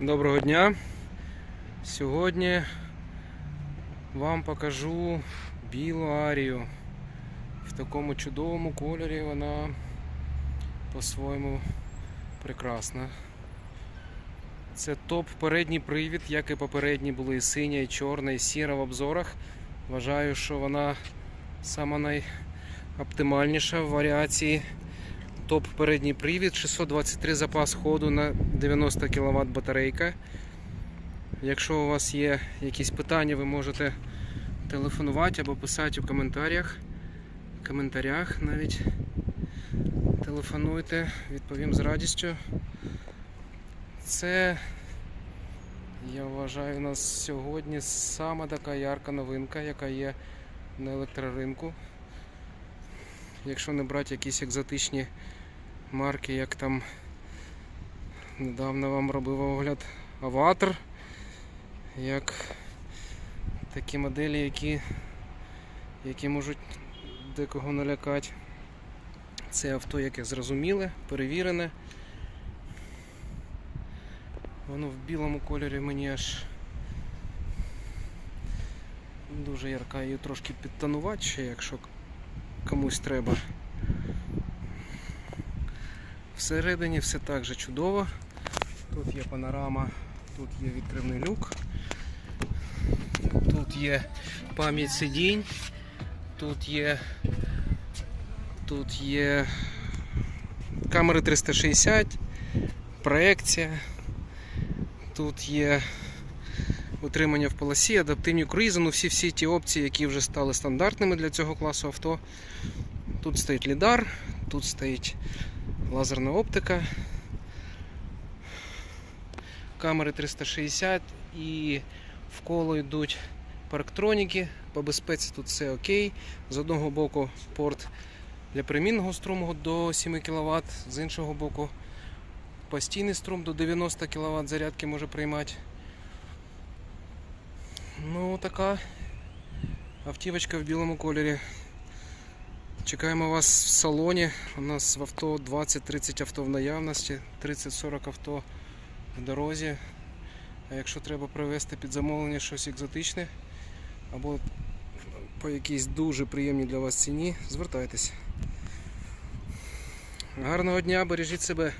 Доброго дня. Сьогодні вам покажу білу арію. В такому чудовому кольорі вона по-своєму прекрасна. Це топ передній привід, як і попередні були і синя, і чорна, і сіра в обзорах. Вважаю, що вона найоптимальніша в варіації. Топ передній привід, 623 запас ходу на 90 кВт батарейка. Якщо у вас є якісь питання, ви можете телефонувати або писати у коментарях. В коментарях навіть телефонуйте, відповім з радістю. Це, я вважаю, у нас сьогодні сама така ярка новинка, яка є на електроринку. Якщо не брати якісь екзотичні марки, як там недавно вам робив огляд Аватар, як такі моделі, які, які можуть декого налякати. Це авто, яке зрозуміле, перевірене. Воно в білому кольорі мені аж дуже ярка її трошки підтонувати ще, якщо комусь треба. Всередині все так же чудово. Тут є панорама, тут є відкривний люк, тут є пам'ять сидінь, тут є тут є камери 360, проекція, тут є утримання в полосі, адаптивні круїзи, ну всі всі ті опції, які вже стали стандартними для цього класу авто. Тут стоїть лідар, тут стоїть лазерна оптика, камери 360 і в коло йдуть парктроніки. По безпеці тут все окей. З одного боку порт для примінного струму до 7 кВт, з іншого боку постійний струм до 90 кВт зарядки може приймати. Ну, така автівочка в білому кольорі. Чекаємо вас в салоні. У нас в авто 20-30 авто в наявності, 30-40 авто в дорозі. А якщо треба привезти під замовлення щось екзотичне або по якійсь дуже приємній для вас ціні, звертайтеся. Гарного дня, бережіть себе.